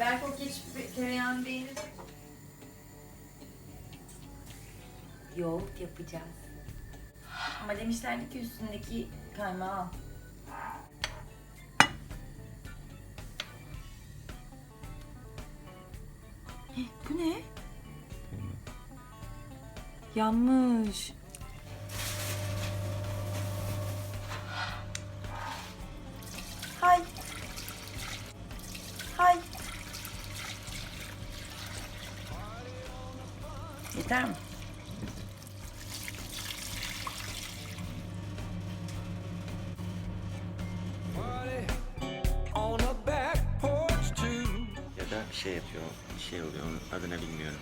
Belki o geç tereyağını beğenir. Yoğurt yapacağız. Ama demişlerdi ki üstündeki kaymağı al. Heh, Bu ne? Yanmış. Yeter mi? on a back porch too. Ya da bir şey yapıyor, bir şey oluyor. Onun adını bilmiyorum.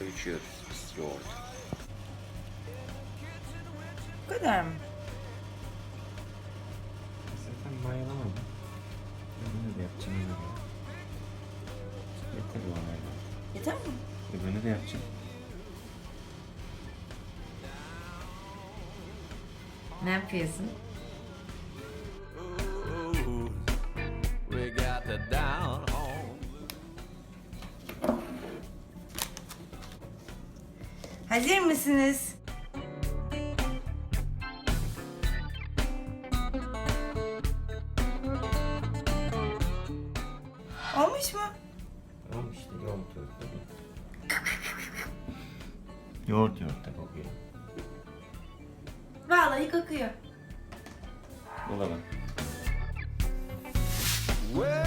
Ölçüyoruz biz yoğurt. Bu kadar mı? Zaten mayalamadım. Öbürünü de yapacağım. Yeter bu arada. Yeter mi? Öbürünü de yapacağım. Ne yapıyorsun? Ooh, we got the down home. Hazır mısınız? Olmuş mu? Tamam işte tabii. Yoğurt yoğurt da kokuyor. Vallahi kokuyor. Bulalım. Well,